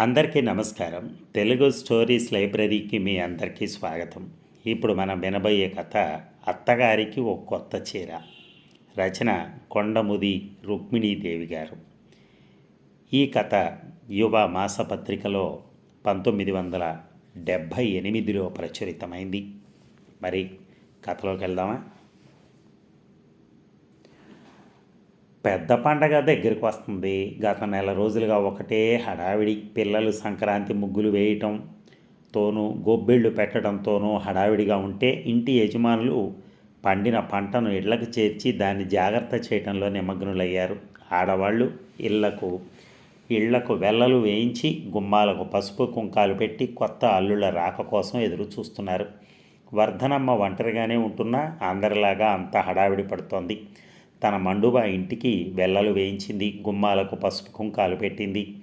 అందరికీ నమస్కారం. తెలుగు స్టోరీస్ లైబ్రరీకి మీ అందరికీ స్వాగతం. ఇప్పుడు మనం వినబోయే కథ అత్తగారికి ఓ కొత్త చీర. రచన కొండముది రుక్మిణీదేవి గారు. ఈ కథ యువ మాసపత్రికలో పంతొమ్మిది వందల డెబ్భై ఎనిమిదిలో ప్రచురితమైంది. మరి కథలోకి వెళ్దామా? పెద్ద పండగ దగ్గరికి వస్తుంది. గత నెల రోజులుగా ఒకటే హడావిడి. పిల్లలు సంక్రాంతి ముగ్గులు వేయటం తోనూ గొబ్బిళ్ళు పెట్టడంతోనూ హడావిడిగా ఉంటే ఇంటి యజమానులు పండిన పంటను ఇళ్ళకు చేర్చి దాన్ని జాగ్రత్త చేయడంలో నిమగ్నులయ్యారు. ఆడవాళ్ళు ఇళ్ళకు ఇళ్ళకు వెల్లలు వేయించి గుమ్మాలకు పసుపు కుంకాలు పెట్టి కొత్త అల్లుళ్ళ రాక కోసం ఎదురు చూస్తున్నారు. వర్ధనమ్మ ఒంటరిగానే ఉంటున్నా అందరిలాగా అంత హడావిడి పడుతోంది. తన మండుబ ఇంటికి వెల్లలు వేయించింది గుమ్మాలకు పసుపు కుంకాలు పెట్టింది.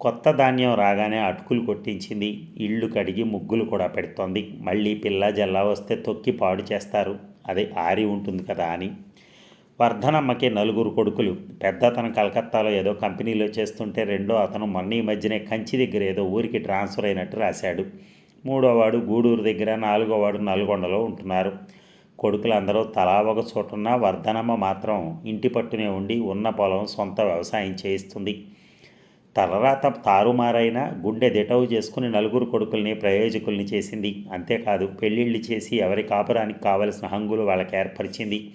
కొత్త ధాన్యం రాగానే అటుకులు కొట్టించింది. ఇళ్ళు కడిగి ముగ్గులు కూడా పెడుతోంది. మళ్ళీ పిల్ల జల్లా వస్తే తొక్కి పాడు చేస్తారు. అది ఆరి ఉంటుంది కదా అని. వర్ధనమ్మకి నలుగురు కొడుకులు. పెద్ద అతను కలకత్తాలో ఏదో కంపెనీలో చేస్తుంటే రెండో అతను మొన్న ఈ మధ్యనే కంచి దగ్గర ఏదో ఊరికి ట్రాన్స్ఫర్ అయినట్టు రాశాడు. మూడోవాడు గూడూరు దగ్గర నాలుగోవాడు నల్గొండలో ఉంటున్నారు. కొడుకులందరూ తలా ఒక చోటున్న వర్ధనమ్మ మాత్రం ఇంటి పట్టునే ఉండి ఉన్న పొలం సొంత వ్యవసాయం చేయిస్తుంది. తలరాత తారుమారైన గుండె దిటవు చేసుకుని నలుగురు కొడుకుల్ని ప్రయోజకుల్ని చేసింది. అంతేకాదు పెళ్ళిళ్ళు చేసి ఎవరి కాపురానికి కావలసిన హంగులు వాళ్ళకి ఏర్పరిచింది.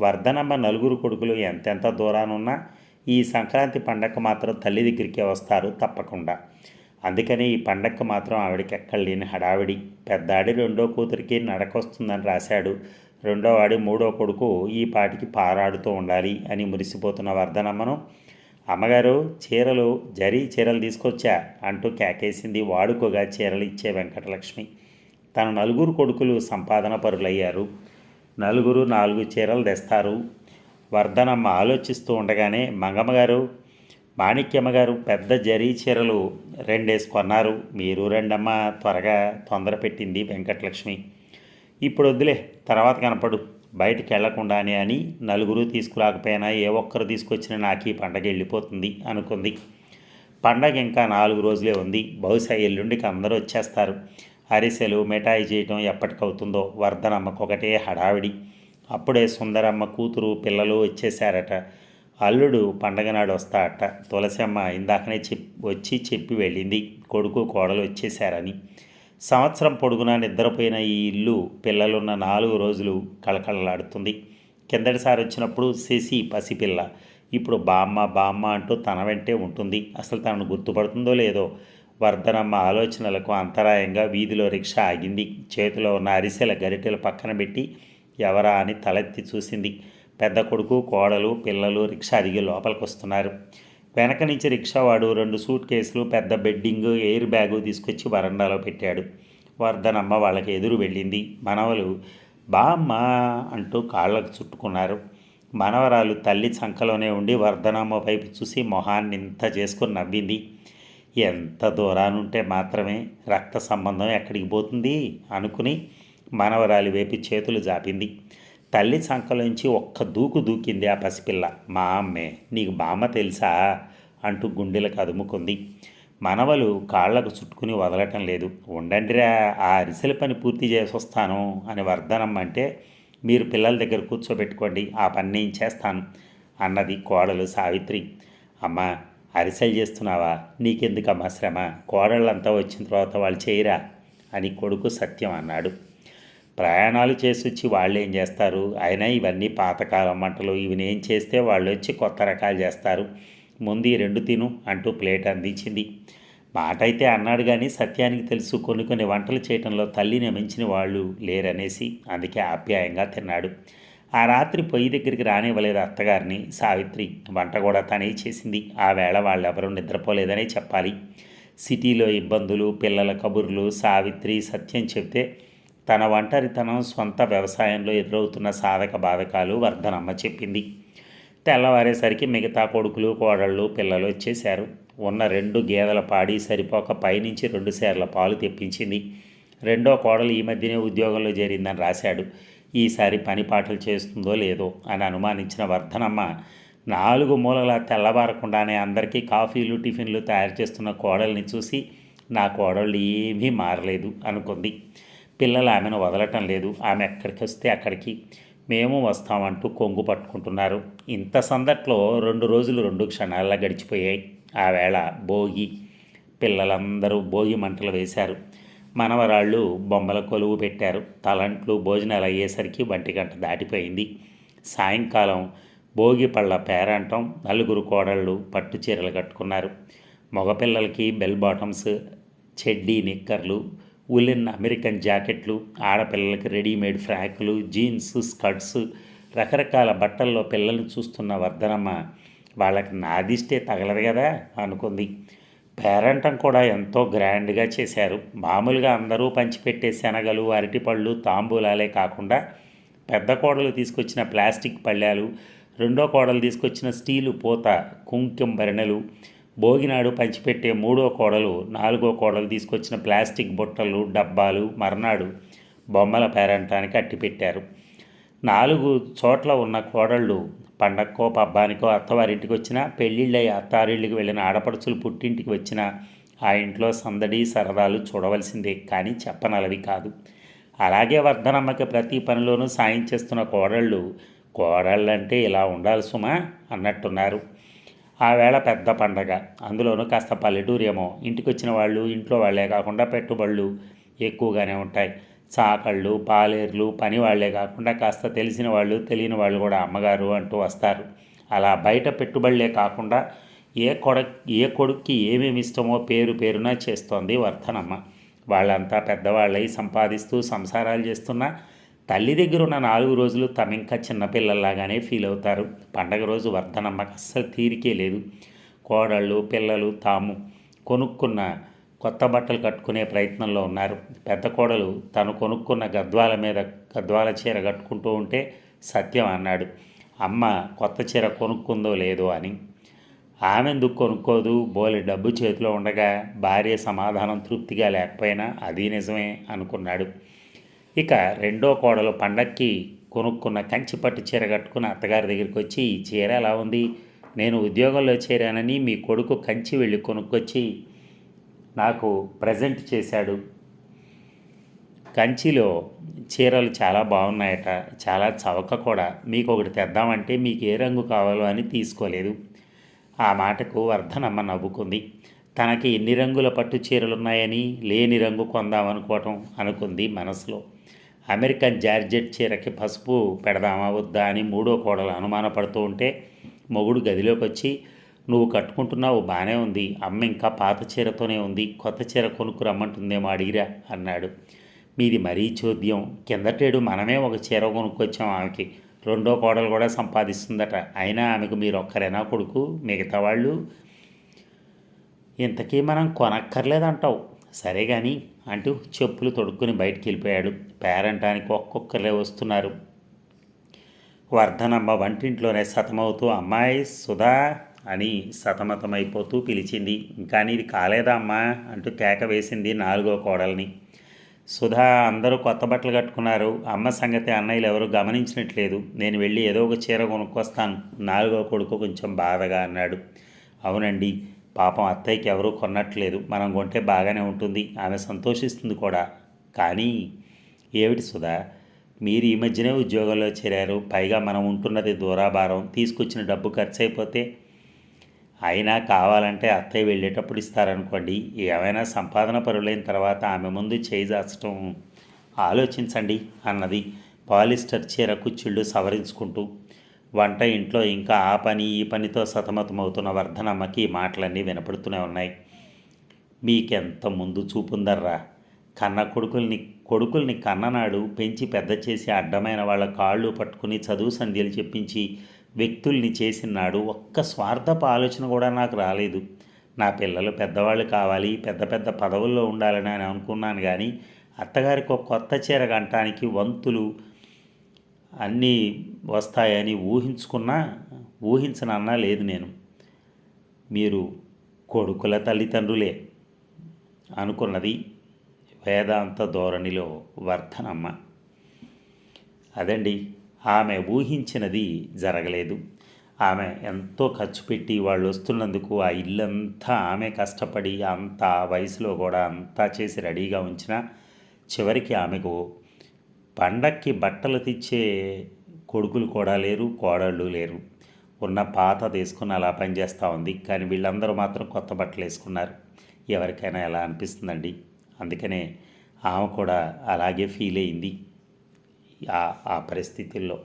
వర్ధనమ్మ నలుగురు కొడుకులు ఎంతెంత దూరానున్నా ఈ సంక్రాంతి పండగ మాత్రం తల్లి దగ్గరికే వస్తారు తప్పకుండా. అందుకని ఈ పండగకు మాత్రం ఆవిడకి ఎక్కడలేని హడావిడి. పెద్దాడి రెండో కూతురికి నడకొస్తుందని రాశాడు రెండో వాడి మూడో కొడుకు ఈ పాటికి పారాడుతూ ఉండాలి అని మురిసిపోతున్న వర్ధనమ్మను అమ్మగారు చీరలు జరీ చీరలు తీసుకొచ్చా? అంటూ కేకేసింది వాడుకోగా చీరలు ఇచ్చే వెంకటలక్ష్మి. తన నలుగురు కొడుకులు సంపాదన పరులయ్యారు. నలుగురు నాలుగు చీరలు తెస్తారు. వర్ధనమ్మ ఆలోచిస్తూ ఉండగానే మంగమ్మగారు మాణిక్యమ్మ గారు పెద్ద జరీ చీరలు రెండేసి కొన్నారు. మీరు రెండమ్మ త్వరగా తొందర పెట్టింది వెంకటలక్ష్మి. ఇప్పుడు వద్దులే తర్వాత కనపడు. బయటికి వెళ్ళకుండానే అని నలుగురు తీసుకురాకపోయినా ఏ ఒక్కరు తీసుకొచ్చినా నాకు ఈ పండగ వెళ్ళిపోతుంది అనుకుంది. పండగ ఇంకా నాలుగు రోజులే ఉంది. బహుశా ఎల్లుండికి అందరూ వచ్చేస్తారు. అరిసెలు మిఠాయి చేయటం ఎప్పటికవుతుందో వర్ధనమ్మకు ఒకటే హడావిడి. అప్పుడే సుందరమ్మ కూతురు పిల్లలు వచ్చేసారట అల్లుడు పండగ నాడు వస్తాడట. తులసమ్మ ఇందాకనే చెప్ వచ్చి చెప్పి వెళ్ళింది. కొడుకు కోడలు వచ్చేసారని సంవత్సరం పొడుగునా నిద్రపోయిన ఈ ఇల్లు పిల్లలున్న నాలుగు రోజులు కళకళలాడుతుంది. కిందటిసారి వచ్చినప్పుడు శశి పసిపిల్ల. ఇప్పుడు బామ్మ బామ్మ అంటూ తన వెంటే ఉంటుంది. అసలు తనను గుర్తుపడుతుందో లేదో వర్ధనమ్మ ఆలోచనలకు అంతరాయంగా వీధిలో రిక్షా ఆగింది. చేతిలో ఉన్న అరిసెల గరిటెలు పక్కన పెట్టి ఎవరా అని తలెత్తి చూసింది. పెద్ద కొడుకు కోడలు పిల్లలు రిక్షా దిగి లోపలికి వస్తున్నారు వెనక నుంచి రిక్షావాడు రెండు సూట్ కేసులు పెద్ద బెడ్డింగ్ ఎయిర్ బ్యాగు తీసుకొచ్చి వరండాలో పెట్టాడు. వర్ధనమ్మ వాళ్ళకి ఎదురు వెళ్ళింది. మనవలు బామ్మ అంటూ కాళ్ళకు చుట్టుకున్నారు. మనవరాలు తల్లి చంకలోనే ఉండి వర్ధనమ్మ వైపు చూసి మొహాన్ని ఇంత చేసుకుని నవ్వింది. ఎంత దూరానుంటే మాత్రమే రక్త సంబంధం ఎక్కడికి పోతుంది? అనుకుని మనవరాలి వైపు చేతులు జాపింది. తల్లి సంకలోంచి ఒక్క దూకు దూకింది ఆ పసిపిల్ల. మా అమ్మే నీకు బామ్మ తెలుసా? అంటూ గుండెలకు అదుముకుంది. మనవలు కాళ్ళకు చుట్టుకుని వదలటం లేదు. ఉండండిరా ఆ అరిసెల పని పూర్తి చేసి వస్తాను అని వర్ధనమ్మ అంటే మీరు పిల్లల దగ్గర కూర్చోబెట్టుకోండి ఆ పని నేను చేస్తాను అన్నది కోడలు సావిత్రి. అమ్మ అరిసెలు చేస్తున్నావా? నీకెందుకమ్మా శ్రమ? కోడళ్ళంతా వచ్చిన తర్వాత వాళ్ళు చేయరా? అని కొడుకు సత్యం అన్నాడు. ప్రయాణాలు చేసి వచ్చి వాళ్ళు ఏం చేస్తారు? అయినా ఇవన్నీ పాతకాలం మంటలు ఇవి నేను చేస్తే వాళ్ళు వచ్చి కొత్త రకాలు చేస్తారు. ముందు రెండు తిను అంటూ ప్లేట్ అందించింది. మాట అయితే అన్నాడు కానీ సత్యానికి తెలుసు కొన్ని కొన్ని వంటలు చేయటంలో తల్లిని మించిన వాళ్ళు లేరనేసి అందుకే ఆప్యాయంగా తిన్నాడు. ఆ రాత్రి పొయ్యి దగ్గరికి రానివ్వలేదు అత్తగారిని. సావిత్రి వంట కూడా తనే చేసింది. ఆ వేళ వాళ్ళెవరూ నిద్రపోలేదనే చెప్పాలి. సిటీలో ఇబ్బందులు పిల్లల కబుర్లు సావిత్రి సత్యం చెప్తే తన ఒంటరితనం స్వంత వ్యవసాయంలో ఎదురవుతున్న సాధక బాధకాలు వర్ధనమ్మ చెప్పింది. తెల్లవారేసరికి మిగతా కొడుకులు కోడళ్ళు పిల్లలు వచ్చేశారు. ఉన్న రెండు గేదెల పాడి సరిపోక పైనుంచి రెండు సేర్ల పాలు తెప్పించింది. రెండో కోడలు ఈ మధ్యనే ఉద్యోగంలో చేరిందని రాశాడు. ఈసారి పని పాటలు చేస్తుందో లేదో అని అనుమానించిన వర్ధనమ్మ నాలుగు మూలల తెల్లబారకుండానే అందరికీ కాఫీలు టిఫిన్లు తయారు చేస్తున్న కోడల్ని చూసి నా కోడళ్ళు ఏమీ మారలేదు అనుకుంది. పిల్లలు ఆమెను వదలటం లేదు. ఆమె ఎక్కడికి వస్తే అక్కడికి. మేము వస్తామంటూ కొంగు పట్టుకుంటున్నారు. ఇంత సందట్లో రెండు రోజులు రెండు క్షణాల్లో గడిచిపోయాయి. ఆ వేళ భోగి పిల్లలందరూ భోగి మంటలు వేశారు. మనవరాళ్ళు బొమ్మల కొలువు పెట్టారు. తలంట్లు భోజనాలు అయ్యేసరికి వంటి గంట దాటిపోయింది. సాయంకాలం భోగి పళ్ళ పేరంటం నలుగురు కోడళ్ళు పట్టు చీరలు కట్టుకున్నారు. మగపిల్లలకి బెల్ బాటమ్స్ చెడ్డీ నిక్కర్లు ఉలెన్ అమెరికన్ జాకెట్లు ఆడపిల్లలకి రెడీమేడ్ ఫ్రాకులు జీన్స్ స్కర్ట్స్ రకరకాల బట్టల్లో పిల్లల్ని చూస్తున్న వర్ధనమ్మ వాళ్ళకి నాదిస్తే తగలదు కదా అనుకుంది. పేరంటం కూడా ఎంతో గ్రాండ్గా చేశారు. మామూలుగా అందరూ పంచిపెట్టే శనగలు అరటిపళ్ళు తాంబూలాలే కాకుండా పెద్ద కోడలు తీసుకొచ్చిన ప్లాస్టిక్ పళ్ళాలు రెండో కోడలు తీసుకొచ్చిన స్టీలు పూత కుంకుమ భరణలు భోగినాడు పంచిపెట్టే మూడో కోడలు నాలుగో కోడలు తీసుకొచ్చిన ప్లాస్టిక్ బుట్టలు డబ్బాలు మర్నాడు బొమ్మల పేరంటానికి అట్టిపెట్టారు. నాలుగు చోట్ల ఉన్న కోడళ్ళు పండక్కో పబ్బానికో అత్తవారింటికి వచ్చినా పెళ్ళిళ్ళై అత్తారిళ్ళకి వెళ్ళిన ఆడపడుచులు పుట్టింటికి వచ్చినా ఆ ఇంట్లో సందడి సరదాలు చూడవలసిందే కానీ చెప్పనలవి కాదు. అలాగే వర్ధనమ్మకి ప్రతి పనిలోనూ సాయం చేస్తున్న కోడళ్ళు కోడళ్ళంటే ఇలా ఉండాలి సుమా అన్నట్టున్నారు. ఆ వేళ పెద్ద పండగ. అందులోనూ కాస్త పల్లెటూరేమో. ఇంటికి వచ్చిన వాళ్ళు ఇంట్లో వాళ్ళే కాకుండా పెట్టుబడులు ఎక్కువగానే ఉంటాయి. చాకళ్ళు పాలేర్లు పని వాళ్ళే కాకుండా కాస్త తెలిసిన వాళ్ళు తెలియని వాళ్ళు కూడా అమ్మగారు అంటూ వస్తారు. అలా బయట పెట్టుబడులే కాకుండా ఏ కొడ ఏ కొడుక్కి ఏమేమి ఇష్టమో పేరు పేరున చేస్తోంది వర్ధనమ్మ. వాళ్ళంతా పెద్దవాళ్ళై సంపాదిస్తూ సంసారాలు చేస్తున్నా తల్లి దగ్గర ఉన్న నాలుగు రోజులు తమ ఇంకా చిన్నపిల్లల్లాగానే ఫీల్ అవుతారు. పండగ రోజు వర్ధనమ్మకి అస్సలు తీరికే లేదు. కోడళ్ళు పిల్లలు తాము కొనుక్కున్న కొత్త బట్టలు కట్టుకునే ప్రయత్నంలో ఉన్నారు. పెద్ద కోడలు తను కొనుక్కున్న గద్వాల మీద గద్వాల చీర కట్టుకుంటూ ఉంటే సత్యం అన్నాడు. అమ్మ కొత్త చీర కొనుక్కుందో లేదో అని. ఆమె ఎందుకు కొనుక్కోదు? బోలె డబ్బు చేతిలో ఉండగా భార్య సమాధానం తృప్తిగా లేకపోయినా అది నిజమే అనుకున్నాడు. ఇక రెండో కోడలు పండక్కి కొనుక్కున్న కంచి పట్టు చీర కట్టుకున్న అత్తగారి దగ్గరికి వచ్చి ఈ చీర ఎలా ఉంది? నేను ఉద్యోగంలో చేరానని మీ కొడుకు కంచి వెళ్ళి కొనుక్కొచ్చి నాకు ప్రజెంట్ చేశాడు. కంచిలో చీరలు చాలా బాగున్నాయట చాలా చవక కూడా. మీకు ఒకటి తెద్దామంటే మీకు ఏ రంగు కావాలో అని తీసుకోలేదు. ఆ మాటకు వర్ధనమ్మ నవ్వుకుంది. తనకి ఎన్ని రంగుల పట్టు చీరలున్నాయని లేని రంగు కొందామనుకోవటం అనుకుంది మనసులో. అమెరికన్ జార్జెట్ చీరకి పసుపు పెడదామా వద్దా అని మూడో కోడలు అనుమానపడుతూ ఉంటే మొగుడు గదిలోకి వచ్చి నువ్వు కట్టుకుంటున్నావు బాగానే ఉంది. అమ్మ ఇంకా పాత చీరతోనే ఉంది. కొత్త చీర కొనుక్కు రమ్మంటుందేమో అడిగిరా అన్నాడు. మీది మరీ చోద్యం. కిందటేడు మనమే ఒక చీర కొనుక్కొచ్చాం ఆమెకి. రెండో కోడలు కూడా సంపాదిస్తుందట. అయినా ఆమెకు మీరు ఒక్కరేనా కొడుకు? మిగతా వాళ్ళు ఇంతకీ మనం కొనక్కర్లేదంటావు. సరే కానీ అంటూ చెప్పులు తొడుక్కుని బయటికి వెళ్ళిపోయాడు పేరంటానికి ఒక్కొక్కరే వస్తున్నారు. వర్ధనమ్మ వంటింట్లోనే సతమవుతూ అమ్మాయి సుధా అని సతమతమైపోతూ పిలిచింది. ఇంకా నీది కాలేదా అమ్మా? అంటూ కేక వేసింది నాలుగో కోడల్ని. సుధా అందరూ కొత్త బట్టలు కట్టుకున్నారు. అమ్మ సంగతి అన్నయ్యలు ఎవరు గమనించినట్లేదు. నేను వెళ్ళి ఏదో ఒక చీర కొనుక్కొస్తాను. నాలుగో కొడుకు కొంచెం బాధగా అన్నాడు. అవునండి. పాపం అత్తయ్యకి ఎవరూ కొన్నట్లేదు. మనం కొంటే బాగానే ఉంటుంది. ఆమె సంతోషిస్తుంది కూడా. కానీ ఏమిటి సుధా? మీరు ఈ మధ్యనే ఉద్యోగంలో చేరారు. పైగా మనం ఉంటున్నది దూరాభారం. తీసుకొచ్చిన డబ్బు ఖర్చు అయిపోతే అయినా కావాలంటే అత్తయ్య వెళ్ళేటప్పుడు ఇస్తారనుకోండి. ఏమైనా సంపాదన పరులైన తర్వాత ఆమె ముందు చేయిజాచడం ఆలోచించండి అన్నది. పాలిస్టర్ చీర కుచ్చిళ్ళు సవరించుకుంటూ వంట ఇంట్లో ఇంకా ఆ పని ఈ పనితో సతమతమవుతున్న వర్ధనమ్మకి ఈ మాటలన్నీ వినపడుతూనే ఉన్నాయి. మీకెంత ముందు చూపుందర్రా? కన్న కొడుకుల్ని కొడుకుల్ని కన్ననాడు పెంచి పెద్ద చేసి అడ్డమైన వాళ్ళ కాళ్ళు పట్టుకుని చదువు సంధ్యలు చెప్పించి వ్యక్తుల్ని చేసినాడు ఒక్క స్వార్థపు ఆలోచన కూడా నాకు రాలేదు. నా పిల్లలు పెద్దవాళ్ళు కావాలి పెద్ద పెద్ద పదవుల్లో ఉండాలని అని అనుకున్నాను కానీ అత్తగారికి ఒక కొత్త చీర గంటానికి వంతులు అన్నీ వస్తాయని ఊహించుకున్నా ఊహించనన్నా లేదు నేను. మీరు కొడుకుల తల్లిదండ్రులే అనుకున్నది వేదాంత ధోరణిలో వర్ధనమ్మ. అదండి ఆమె ఊహించినది జరగలేదు. ఆమె ఎంతో ఖర్చు పెట్టి వాళ్ళు వస్తున్నందుకు ఆ ఇల్లంతా ఆమె కష్టపడి అంత ఆ వయసులో కూడా అంతా చేసి రెడీగా ఉంచిన చివరికి ఆమెకు పండక్కి బట్టలు తెచ్చే కొడుకులు కూడా లేరు కోడళ్ళు లేరు. ఉన్న పాత తీసుకుని అలా పనిచేస్తూ ఉంది. కానీ వీళ్ళందరూ మాత్రం కొత్త బట్టలు వేసుకున్నారు. ఎవరికైనా ఎలా అనిపిస్తుందండి? అందుకనే ఆమె కూడా అలాగే ఫీల్ అయింది ఆ ఆ పరిస్థితుల్లో.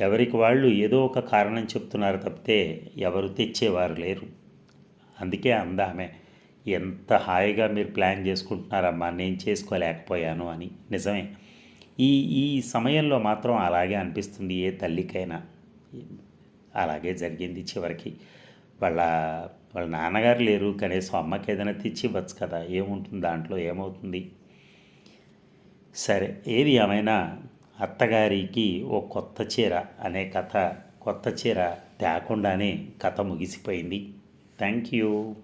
ఎవరికి వాళ్ళు ఏదో ఒక కారణం చెప్తున్నారు తప్పితే ఎవరు తెచ్చేవారు లేరు. అందుకే అందామె ఎంత హాయిగా మీరు ప్లాన్ చేసుకుంటున్నారమ్మా నేను చేసుకోలేకపోయాను అని. నిజమే. ఈ ఈ సమయంలో మాత్రం అలాగే అనిపిస్తుంది ఏ తల్లికైనా. అలాగే జరిగింది చివరికి. వాళ్ళ వాళ్ళ నాన్నగారు లేరు కనీసం అమ్మకి ఏదైనా తెచ్చి ఇవ్వచ్చు కదా ఏముంటుంది దాంట్లో ఏమవుతుంది? సరే ఏది ఏమైనా అత్తగారికి ఓ కొత్త చీర అనే కథ కొత్త చీర తేకుండానే కథ ముగిసిపోయింది. Thank you.